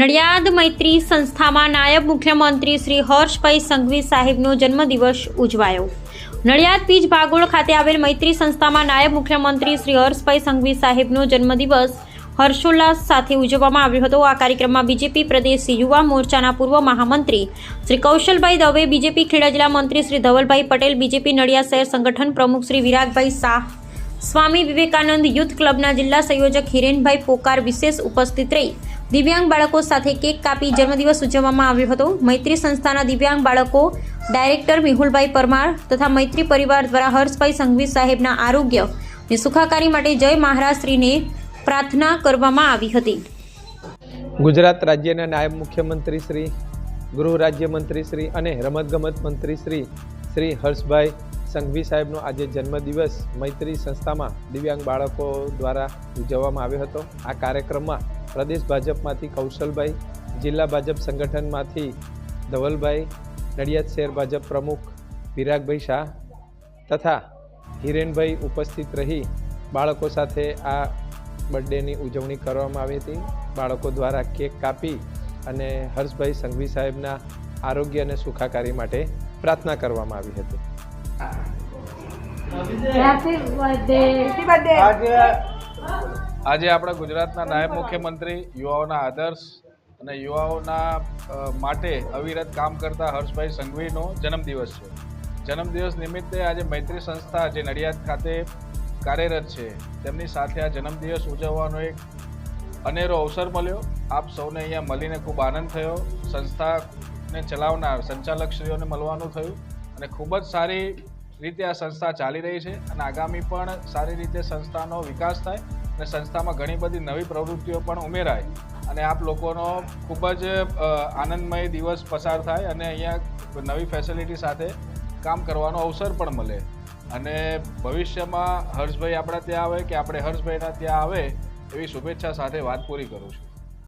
નડિયાદ મૈત્રી સંસ્થામાં નાયબ મુખ્યમંત્રી શ્રી હર્ષભાઈ સંઘવી સાહેબનો જન્મદિવસ ઉજવાયો. નડિયાદ પીજ ભાગોળ ખાતે આવેલ મૈત્રી સંસ્થામાં નાયબ મુખ્યમંત્રી શ્રી હર્ષભાઈ સંઘવી સાહેબનો જન્મદિવસ હર્ષોલ્લાસ સાથે ઉજવવામાં આવ્યો હતો. આ કાર્યક્રમમાં બીજેપી પ્રદેશ યુવા મોરચાના પૂર્વ મહામંત્રી શ્રી કૌશલભાઈ દવે, બીજેપી ખેડા જિલ્લા મંત્રી શ્રી ધવલભાઈ પટેલ, બીજેપી નડિયાદ શહેર સંગઠન પ્રમુખ શ્રી વિરાગભાઈ શાહ, સ્વામી વિવેકાનંદ યુથ ક્લબના જિલ્લા સંયોજક હિરેનભાઈ પોકાર વિશેષ ઉપસ્થિત રહી. દિવ્યાંગ બાળકો સાથે કેક કાપી જન્મદિવસ ઉજવવામાં આવ્યો હતો. મૈત્રી સંસ્થાના દિવ્યાંગ બાળકો ડાયરેક્ટર મેહુલભાઈ પરમાર તથા મૈત્રી પરિવાર દ્વારા હર્ષભાઈ સંઘવી સાહેબના આરોગ્ય અને સુખાકારી માટે જય મહારાજશ્રીને પ્રાર્થના કરવામાં આવી હતી. ગુજરાત રાજ્યના નાયબ મુખ્યમંત્રી શ્રી, ગૃહ રાજ્યમંત્રી શ્રી અને રમતગમત મંત્રી શ્રી શ્રી હર્ષભાઈ સંઘવી સાહેબનો આજે જન્મદિવસ મૈત્રી સંસ્થામાં દિવ્યાંગ બાળકો દ્વારા ઉજવવામાં આવ્યો હતો. આ કાર્યક્રમમાં પ્રદેશ ભાજપમાંથી કૌશલભાઈ જિલ્લા ભાજપ સંગઠનમાંથી ધવલભાઈ નડિયાદ શહેર ભાજપ પ્રમુખ વિરાગભાઈ શાહ તથા હિરેનભાઈ ઉપસ્થિત રહી બાળકો સાથે આ બર્થડેની ઉજવણી કરવામાં આવી હતી. બાળકો દ્વારા કેક કાપી અને હર્ષભાઈ સંઘવી સાહેબના આરોગ્ય અને સુખાકારી માટે પ્રાર્થના કરવામાં આવી હતી. હેપી બર્થડે આજે આજે આપણા ગુજરાતના નાયબ મુખ્યમંત્રી યુવાઓના આદર્શ અને યુવાઓના માટે અવિરત કામ કરતા હર્ષભાઈ સંઘવીનો જન્મદિવસ છે. જન્મદિવસ નિમિત્તે આજે મૈત્રી સંસ્થા જે નડિયાદ ખાતે કાર્યરત છે તેમની સાથે આ જન્મદિવસ ઉજવવાનો એક અનેરો અવસર મળ્યો. આપ સૌને અહીંયા મળીને ખૂબ આનંદ થયો. સંસ્થાને ચલાવનાર સંચાલકશ્રીઓને મળવાનું થયું અને ખૂબ જ સારી રીતે આ સંસ્થા ચાલી રહી છે અને આગામી પણ સારી રીતે સંસ્થાનો વિકાસ થાય અને સંસ્થામાં ઘણી બધી નવી પ્રવૃત્તિઓ પણ ઉમેરાય. અને આપ લોકોનો ખૂબ જ આનંદમય દિવસ પસાર થાય અને અહીંયા નવી ફેસિલિટી સાથે કામ કરવાનો અવસર પણ મળે. અને ભવિષ્યમાં હર્ષભાઈ આપણા ત્યાં આવે કે આપણે હર્ષભાઈના ત્યાં આવે એવી શુભેચ્છા સાથે વાત પૂરી કરું છું.